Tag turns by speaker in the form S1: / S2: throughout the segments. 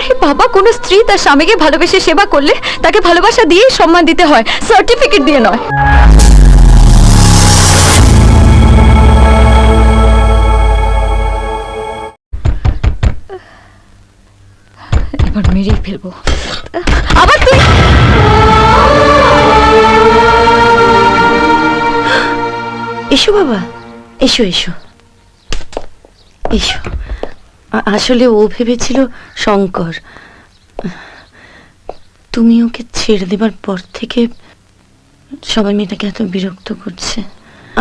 S1: আরে বাবা কোনো স্ত্রী তার স্বামীকে ভালোবেসে সেবা করলে তাকে ভালোবাসা দিয়েই সম্মান দিতে হয় সার্টিফিকেট দিয়ে নয়। এবার মেরেই ফেলব। আবার তুই
S2: এসো বাবা এসো এসো। এসো। আসলে ও ভেবেছিল শঙ্কর। তুমি ওকে ছেড়ে দেবার পর থেকে সবাই মেয়েটাকে এত বিরক্ত করছে।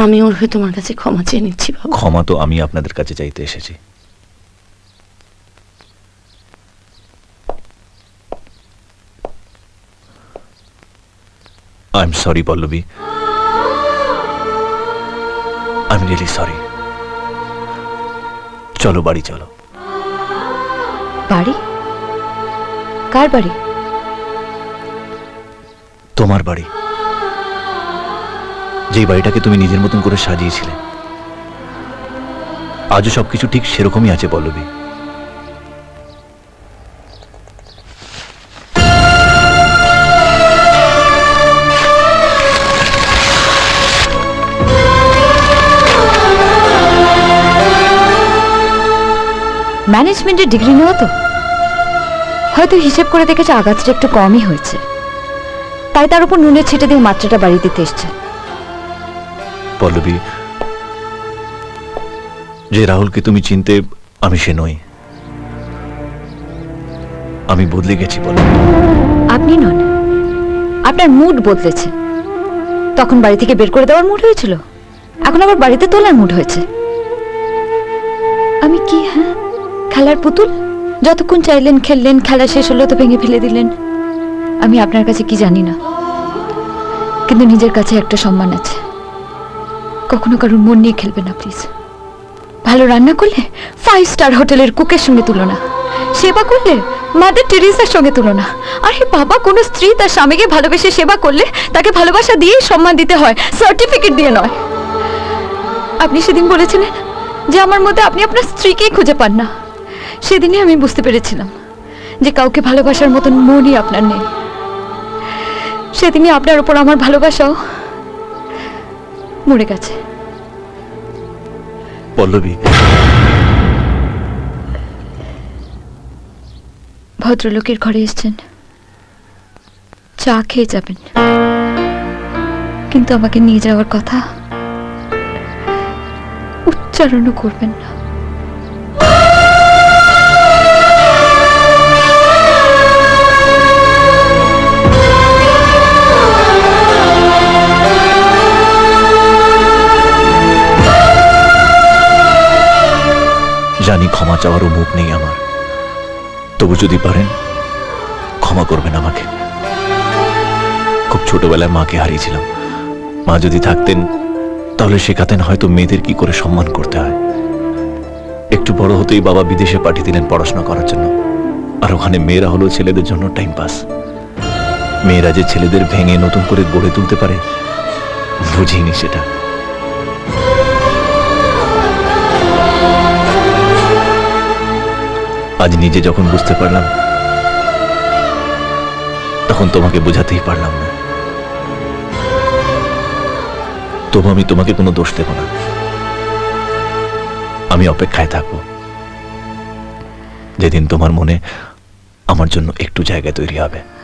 S2: আমি ওর হয়ে তোমার কাছে ক্ষমা চেয়ে নিচ্ছি, বাবা।
S3: ক্ষমা তো আমি আপনাদের কাছে চাইতে এসেছি। I am sorry Pallabi. I am really sorry চলো, বাড়ি চলো।
S1: বাড়ি? কার বাড়ি?
S3: তোমার বাড়ি। যেই বাড়িটাকে তুমি নিজের মতন করে সাজিয়েছিলে। আজও সবকিছু ঠিক সেরকমই আছে, পল্লবী।
S1: ম্যানেজমেন্টের ডিগ্রি নেওয়া তো? হয়তো হিসেব করে দেখেছে আঘাতটা একটু কমই হয়েছে। তাই তার উপর নুনের ছিটে দিয়ে মাত্রাটা বাড়িয়ে দিতে এসছে।
S3: পল্লবী যে রাহুলকে তুমি চিনতে আমি সে নই। আমি বদলে গেছি পল্লবী।
S1: আপনি নন। আপনার মুড বদলেছে। তখন বাড়ি থেকে বের করে দেওয়ার মুড হয়েছিল। এখন আবার বাড়িতে তোলার মুড হয়েছে। আমি কি হ্যাঁ? খেলার পুতুল? যতক্ষণ চাইলেন খেললেন, খেলা শেষ হলো তো ভেঙে ফেলে দিলেন। আমি আপনার কাছে কি জানি না। কিন্তু নিজের কাছে একটা সম্মান আছে। কখনো কারোর মন নিয়ে খেলবেন না প্লিজ ভালো রান্না করলে ফাইভ স্টার হোটেলের কুকের সঙ্গে তুলনা সেবা করলে মাদার টেরিসার সঙ্গে তুলনা আরে বাবা, কোনো স্ত্রী তার স্বামীকে ভালোবেসে সেবা করলে তাকে ভালোবাসা দিয়েই সম্মান দিতে হয় সার্টিফিকেট দিয়ে নয়। আপনি সেদিন বলেছিলেন যে আমার মধ্যে আপনি আপনার স্ত্রীকেই খুঁজে পান না। সেদিনই আমি বুঝতে পেরেছিলাম যে কাউকে ভালোবাসার মতন মনই আপনার নেই। সেদিনই আপনার উপর আমার ভালোবাসাও মরে গেছে।
S3: পল্লবী।
S1: ভদ্রলোকের ঘরে এসেছেন। চা খেয়ে যাবেন। কিন্তু আমাকে নিয়ে যাওয়ার কথা উচ্চারণও করবেন না।
S3: ক্ষমা চাওয়ারও মুখ নেই আমার। তবু যদি পারেন, ক্ষমা করবেন আমাকে। খুব ছোটবেলায় মাকে হারিয়েছিলাম। মা যদি থাকতেন, তাহলে শেখাতেন হয়তো মেয়েদের কি করে সম্মান করতে হয়। একটু বড় হতেই বাবা বিদেশে পাঠিয়ে দিলেন পড়াশোনা করার জন্য। আর ওখানে মেয়েরা হলো ছেলেদের জন্য টাইম পাস। মেয়েরা যে ছেলেদের ভেঙে নতুন করে গড়ে তুলতে পারে, বুঝিনি সেটা। আজ নিজে যখন বুঝতে পারলাম, তখন তোমাকে বোঝাতেই পারলাম না। তবু আমি তোমাকে কোনো দোষ দেব না। আমি অপেক্ষায় থাকব। যেদিন তোমার মনে আমার জন্য একটু জায়গা তৈরি হবে।